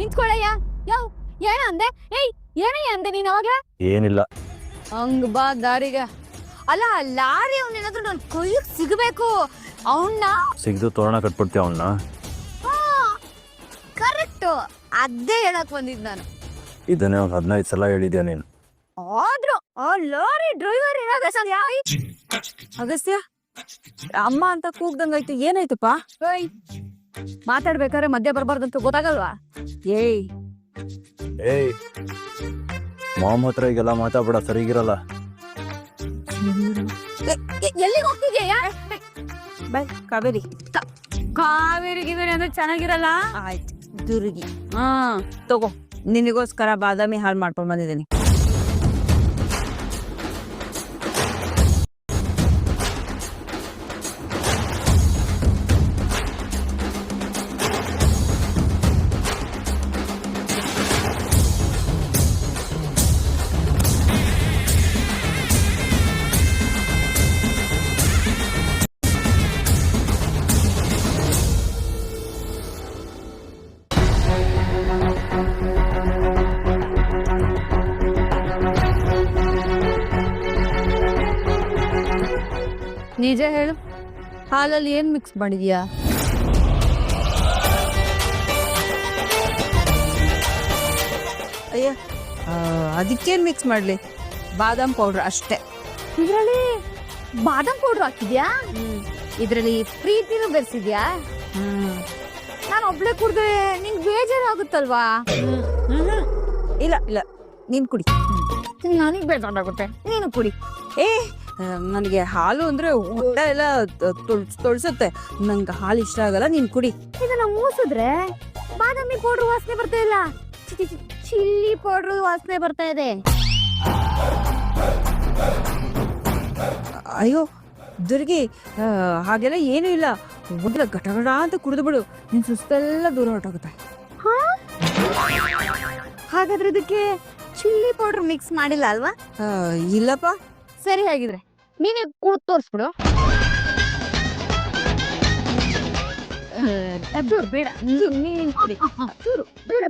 ನಿಂತ್ಕೊಳ್ಳಯ್ಯ. ಯಾವ ಏನ ಅಂದೆ? ಏಯ್ ಏನಯ್ಯ ಅಂದೆ ನೀನ್ ಅವಾಗ ಏನಿಲ್ಲ. ಹಂಗ್ ಬಾ ದಾರಿಗೆ. ಅಲ್ಲ ಲಾರಿ ಅವನೇನಾದ್ರೂ ನನ್ ಕೈಗ್ ಸಿಗಬೇಕು. ಅವನ್ನ ಸಿಗ್ದು ತೋರಣ ಕಟ್ಬಿಡ್ತೀವಿ ಅವನ್ನ ಕರೆಕ್ಟ್ ಅದೇ ಹೇಳಕ್ ಬಂದಿದ್ ನಾನು. ಇದನ್ನೇ ಒಂದು ಹದಿನೈದು ಸಲ ಹೇಳಿದ್ಯಾ ನೀನು? ಆದ್ರೂ ಆ ಲಾರಿ ಡ್ರೈವರ್ ಏನಾಗ ಅಗಸ್ತ್ಯ ಅಮ್ಮ ಅಂತ ಕೂಗ್ದಂಗಾಯ್ತು ಏನಾಯ್ತಪ್ಪ? ಮಾತಾಡ್ಬೇಕಾದ್ರೆ ಮಧ್ಯ ಬರ್ಬಾರ್ದಂತ ಗೊತ್ತಾಗಲ್ವಾ? ಏಯ್. ಏಯ್. ಮಾಮ್ ಹತ್ರ ಈಗೆಲ್ಲ ಮಾತಾಡ್ಬೇಡ ಸರಿಗಿರಲ್ಲ. ಎಲ್ಲಿಗೆ ಹೋಗ್ತಿದ್ಯಾ ಬೈ ಕಾವೇರಿ. ಕಾವೇರಿ ಗಿವೇರಿ ಅಂದ್ರೆ ಚೆನ್ನಾಗಿರಲ್ಲ? ಆಯ್ತು ದುರ್ಗಿ. ಹಾ. ತಗೋ ನಿನಗೋಸ್ಕರ ಬಾದಾಮಿ ಹಾಲ್ ಮಾಡ್ಕೊಂಡ್ ಬಂದಿದ್ದೀನಿ. ನಿಜ ಹೇಳು. ಹಾಲಲ್ಲಿ ಏನ್ ಮಿಕ್ಸ್ ಮಾಡಿದ್ಯಾ? ಅಯ್ಯ ಅದಕ್ಕೇನು ಮಿಕ್ಸ್ ಮಾಡ್ಲಿ? ಬಾದಾಮ್ ಪೌಡರ್ ಅಷ್ಟೇ. ಇದ್ರಲ್ಲಿ ಬಾದಾಮ್ ಪೌಡರ್ ಹಾಕಿದ್ಯಾ? ಇದ್ರಲ್ಲಿ ಪ್ರೀತಿನೂ ಬೆರೆಸಿದ್ಯಾ. ನಾನು ಒಬ್ಳೆ ಕುಡ್ದ್ರೆ ನಿಂಗ್ ಬೇಜಾರಾಗುತ್ತಲ್ವಾ? ಇಲ್ಲ ಇಲ್ಲ. ನೀನ್ ಕುಡಿ. ನನಗ್ ಬೇಜಾರಾಗುತ್ತೆ. ನೀನು ಕುಡಿ. ಏ ನನಗೆ ಹಾಲು ಅಂದ್ರೆ ಊಟ ಎಲ್ಲ ತೊಳ್ಸ್ ತೊಳ್ಸುತ್ತೆ. ನಂಗೆ ಹಾಲು ಇಷ್ಟ ಆಗಲ್ಲ ನೀನ್ ಕುಡಿ. ಇದನ್ನ ಮೂಸಿದ್ರೆ ಬಾದಾಮಿ ಪೌಡರ್ ವಾಸನೆ ಬರ್ತಾ ಇಲ್ಲ. ಚಿ- ಚಿ- ಚಿ- ಚಿಲ್ಲಿ ಪೌಡರ್ ವಾಸನೆ ಬರ್ತಾ ಇದೆ. ಅಯ್ಯೋ ದುರ್ಗಿ ಆ, ಹಾಗೆಲ್ಲ ಏನೂ ಇಲ್ಲ. ಮೊದಲ ಗಟಗಡ ಅಂತ ಕುಡಿದು ಬಿಡು. ನಿನ್ ಸುಸ್ತೆಲ್ಲ ದೂರ ಹೊರಟೋಗುತ್ತೆ. ಹಾಗಾದ್ರೆ ಇದಕ್ಕೆ ಚಿಲ್ಲಿ ಪೌಡರ್ ಮಿಕ್ಸ್ ಮಾಡಿಲ್ಲ ಅಲ್ವಾ? ಆ, ಇಲ್ಲಪ್ಪ. ಸರಿ ಹಾಗಿದ್ರೆ. ನೀನೇ ಕೂತ್ ತೋರಿಸ್ಬಿಡು. ಬೇಡ. ನೀನ್ ಬೇಡ.